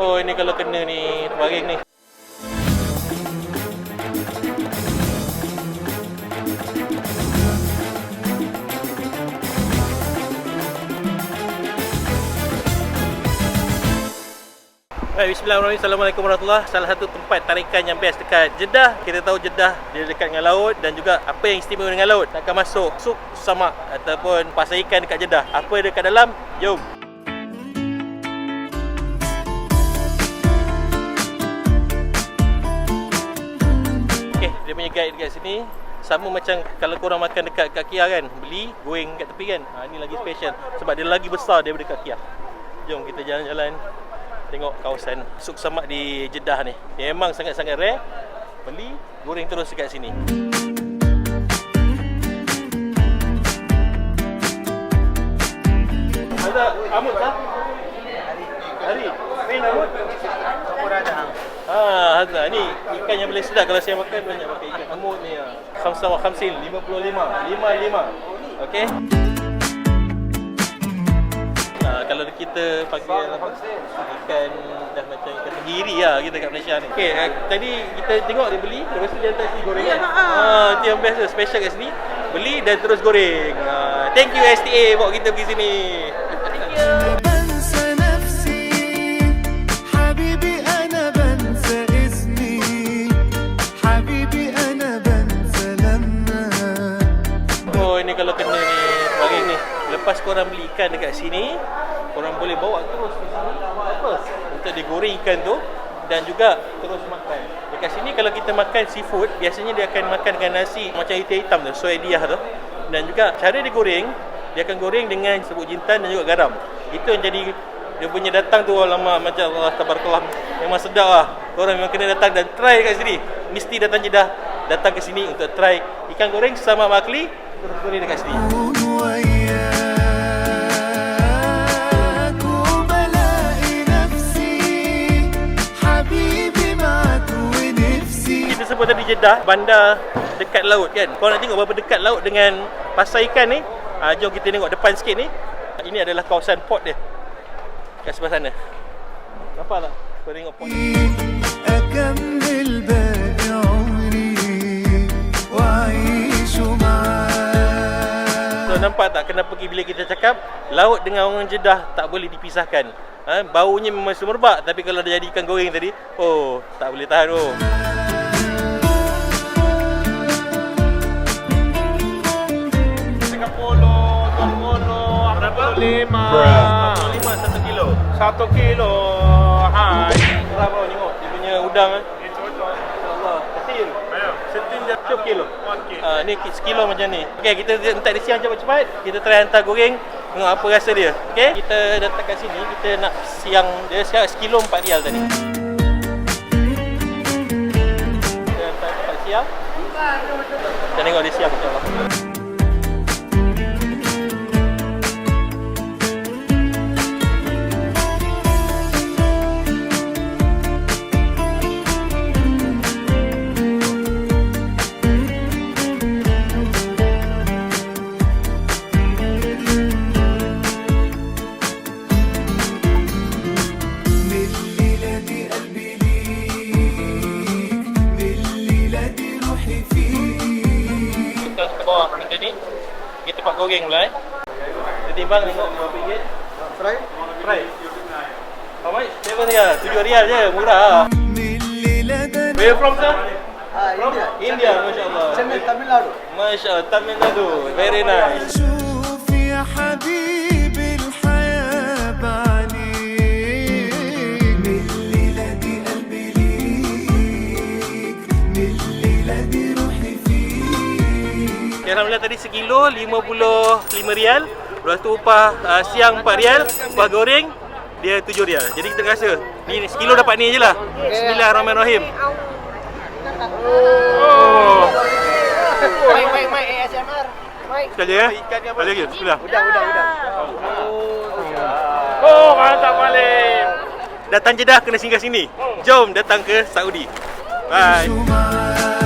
Oh ini kalau kena ni terbaring ni. Baik, Bismillahirrahmanirrahim. Assalamualaikum warahmatullahi Salah satu tempat tarikan yang best dekat Jeddah. Kita tahu Jeddah dia dekat dengan laut dan juga apa yang istimewa dengan laut. Nak akan masuk suk samak ataupun pasar ikan dekat Jeddah. Apa dekat dalam? Jom. Guide dekat sini sama macam kalau korang makan dekat kat Kia kan, beli goreng kat tepi kan. Ha ni lagi special sebab dia lagi besar daripada kat Kia. Jom kita jalan-jalan tengok kawasan Suk Samak di Jeddah ni. Memang sangat-sangat rare. Beli goreng terus dekat sini. Ada amut tak? Hari. Main amut? Ah, Hazra, ni ikan yang boleh sedap kalau saya makan banyak pakai ikan amut ni. ah. Khamsa wa khamsin, 55. 55. Okey. Ah, kalau kita panggil apa? Ikan dah macam ikan tenggiri lah kita kat Malaysia ni. Okey, ah, tadi kita tengok dia beli, lepas tu dia hantar sini goreng kan? Ah, tu yang best special kat sini. Beli dan terus goreng. Ah, thank you STA bawa kita pergi sini. Thank you. Lepas korang beli ikan dekat sini Korang boleh bawa terus ke sini Apa? Untuk digoreng ikan tu Dan juga terus makan. Dekat sini kalau kita makan seafood Biasanya dia akan makan dengan nasi Macam hitam-hitam tu Soy tu. Dan juga cara dia goreng Dia akan goreng dengan sebut jintan dan juga garam. Itu yang jadi dia punya datang tu lama macam Allah tabarakallah. Memang sedap lah. Korang memang kena datang dan try kat sini. Mesti datang Jeddah datang ke sini untuk try ikan goreng sama makli terus goreng dekat sini ونفسي kita sebut tadi Jeddah bandar dekat laut kan korang nak tengok berapa dekat laut dengan pasar ikan ni ha, jom kita tengok depan sikit ni ini adalah kawasan port dia kat sebelah sana nampak tak kau tengok port أكمل باقي عمري وأعيش معاك So nampak tak kenapa bila kita cakap laut dengan orang Jeddah tak boleh dipisahkan. Ha, baunya memang semerbak tapi kalau dia jadi ikan goreng tadi, oh tak boleh tahan oh. Lima lima satu kilo. satu kilo hai Berapa bro tengok dia punya udang eh. Allah, Setin 10 kilo. okey Ah ni sekilo macam ni. Okey, kita hantar dia siang cepat-cepat. Kita try hantar goreng. Tengok apa rasa dia. Okey, kita datang kat sini, kita nak siang dia siang sekilo 4 rial tadi. Kita hantar cepat siang. Kita tengok dia siang insya-Allah. من Pergi tempat goreng pula eh. Dia timbang tengok RM5. Fry? Fry. How much? Seven rial. Tujuh rial je. Murah lah. Where from sir? Uh, India. From? India. India. Masya Allah. Tamil Nadu. Masya Allah. Tamil Nadu. Very nice. Yang Alhamdulillah tadi sekilo RM55 rial Lepas tu upah uh, siang RM4 rial Upah goreng dia tujuh rial. Jadi kita rasa ni sekilo dapat ni ajalah. Bismillahirrahmanirrahim. Oh. oh. Mai mai mai ASMR. Mai. Sekali ya. Sekali lagi. Bismillah. Udah udah udah. Oh. Oh, mantap balik. Datang Jeddah kena singgah sini. Jom datang ke Saudi. Bye.